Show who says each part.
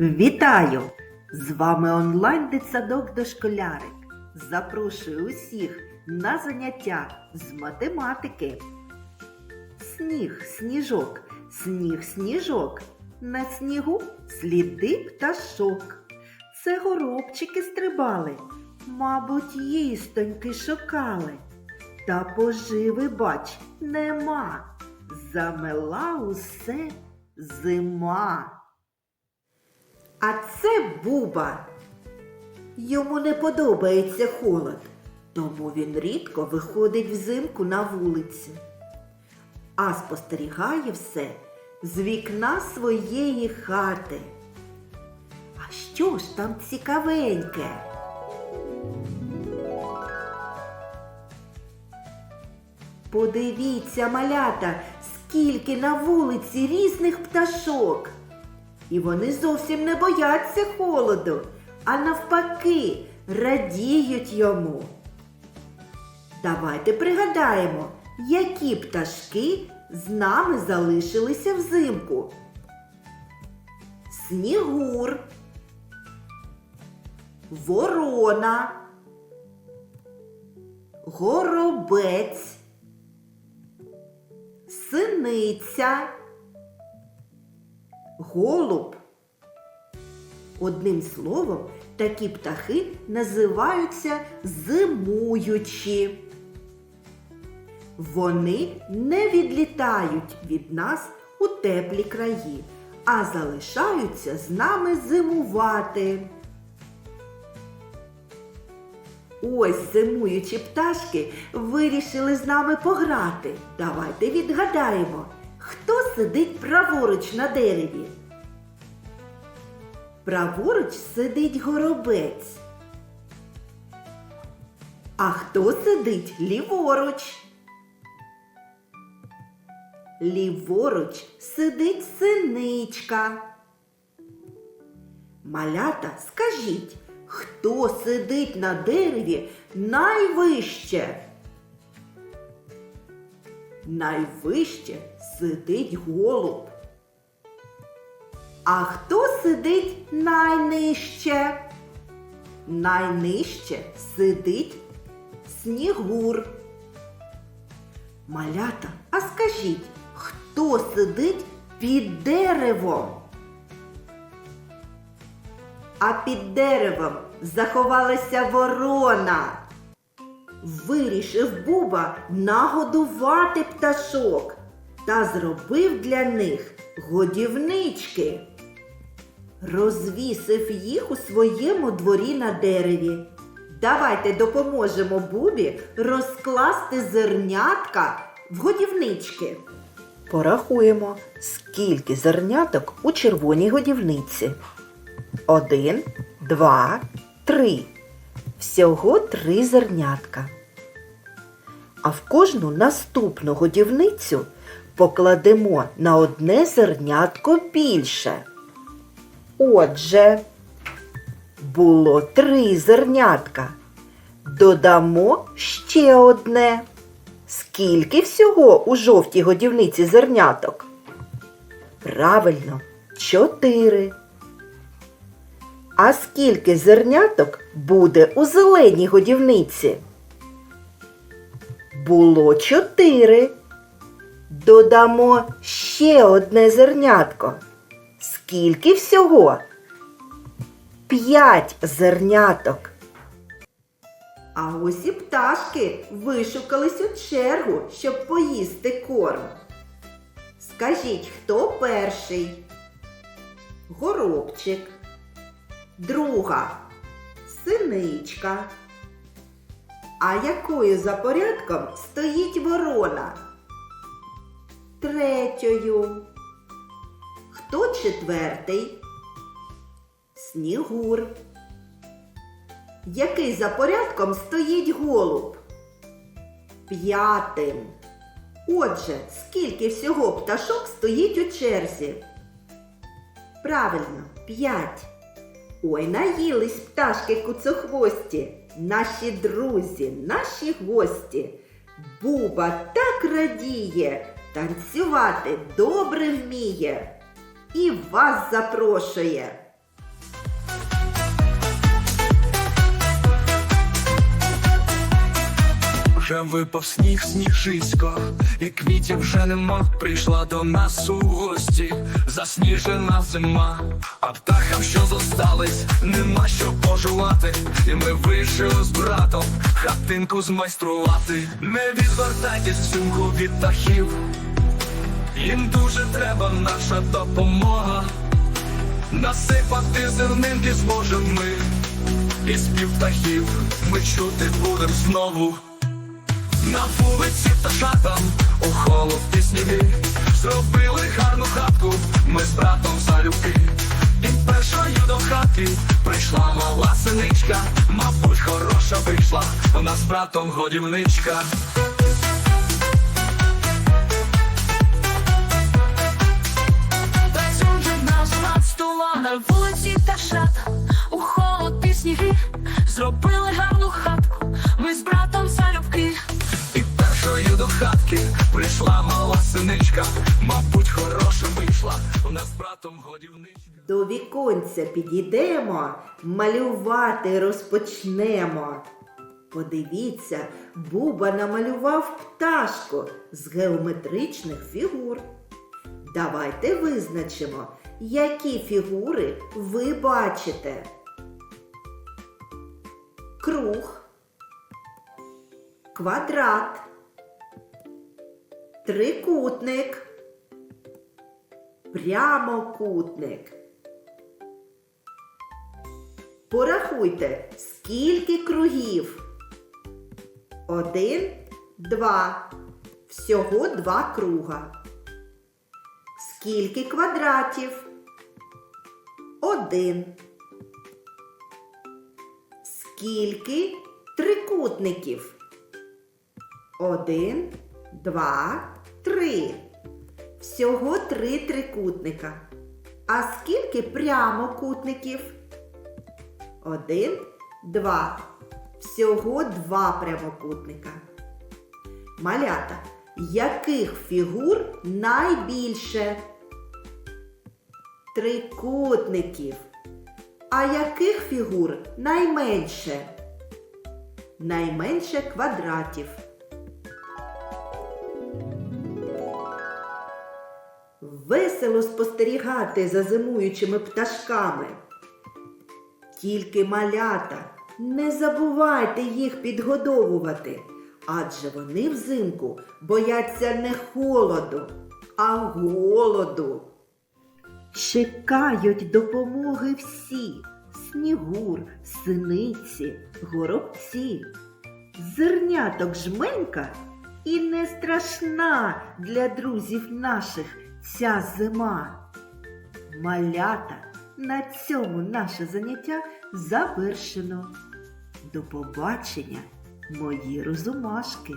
Speaker 1: Вітаю! З вами онлайн дитсадок дошколярик. Запрошую усіх на заняття з математики. Сніг, сніжок, сніг, сніжок. На снігу сліди пташок. Це горобчики стрибали, мабуть, їстоньки шукали. Та поживи, бач, нема. Замела усе зима. А це Буба. Йому не подобається холод, тому він рідко виходить взимку на вулицю, а спостерігає все з вікна своєї хати. А що ж там цікавеньке? Подивіться, малята, скільки на вулиці різних пташок. І вони зовсім не бояться холоду, а навпаки, радіють йому. Давайте пригадаємо, які пташки з нами залишилися взимку. Снігур, ворона, горобець, синиця голуб. Одним словом, такі птахи називаються зимуючі. Вони не відлітають від нас у теплі краї, а залишаються з нами зимувати. Ось зимуючі пташки вирішили з нами пограти. Давайте відгадаємо, хто сидить праворуч на дереві. Праворуч сидить горобець. А хто сидить ліворуч? Ліворуч сидить синичка. Малята, скажіть, хто сидить на дереві найвище? Найвище сидить голуб. А хто сидить найнижче? Найнижче сидить снігур. Малята, а скажіть, хто сидить під деревом? А під деревом заховалася ворона. Вирішив Буба нагодувати пташок та зробив для них годівнички. Розвісив їх у своєму дворі на дереві. Давайте допоможемо Бубі розкласти зернятка в годівнички. Порахуємо, скільки зерняток у червоній годівниці. Один, два, три. Всього три зернятка. А в кожну наступну годівницю покладемо на одне зернятко більше. Отже, було три зернятка. Додамо ще одне. Скільки всього у жовтій годівниці зерняток? Правильно, чотири. А скільки зерняток буде у зеленій годівниці? Було чотири. Додамо ще одне зернятко. Скільки всього? П'ять зерняток. А ось і пташки вишукались у чергу, щоб поїсти корм. Скажіть, хто перший? Горобчик. Друга синичка. А якою за порядком стоїть ворона? Третьою. Хто четвертий? Снігур. Який за порядком стоїть голуб? П'ятим. Отже, скільки всього пташок стоїть у черзі? Правильно, п'ять. Ой, наїлись пташки куцохвості, наші друзі, наші гості. Буба так радіє, танцювати добре вміє і вас запрошує.
Speaker 2: Вже випав сніг, сніжисько, і квітів вже нема. Прийшла до нас у гості засніжена зима. А птахам, що зостались, нема що пожувати. І ми вирішили з братом хатинку змайструвати. Не відвертайтесь взимку від птахів. Їм дуже треба наша допомога. Насипати зернинки зможемо ми І спів птахів ми чути будем знову На вулиці пташатам у холод і сніги. Зробили гарну хатку, ми з братом залюбки. І першою до хатки прийшла мала синичка. Мабуть, хороша вийшла, вона з братом годівничка.
Speaker 3: На вулиці та шата У холод і сніги. Зробили
Speaker 2: до прийшла мала синичка Мабуть, хороша вийшла, вона з братом годівничка
Speaker 1: До віконця підійдемо, малювати розпочнемо. Подивіться, Буба намалював пташку з геометричних фігур. Давайте визначимо, які фігури ви бачите. Круг, квадрат, трикутник, прямокутник. Порахуйте, скільки кругів. Один, два. Всього два круга. Скільки квадратів? Один. Скільки трикутників? Один, два, три. Всього три трикутника. А скільки прямокутників? Один, два. Всього два прямокутника. Малята, яких фігур найбільше? Трикутників. А яких фігур найменше? Найменше квадратів. Весело спостерігати за зимуючими пташками. Тільки малята, не забувайте їх підгодовувати, адже вони взимку бояться не холоду, а голоду. Чекають допомоги всі снігур, синиці, горобці. Зерняток жменька і не страшна для друзів наших ця зима. Малята, на цьому наше заняття завершено. До побачення, мої розумашки!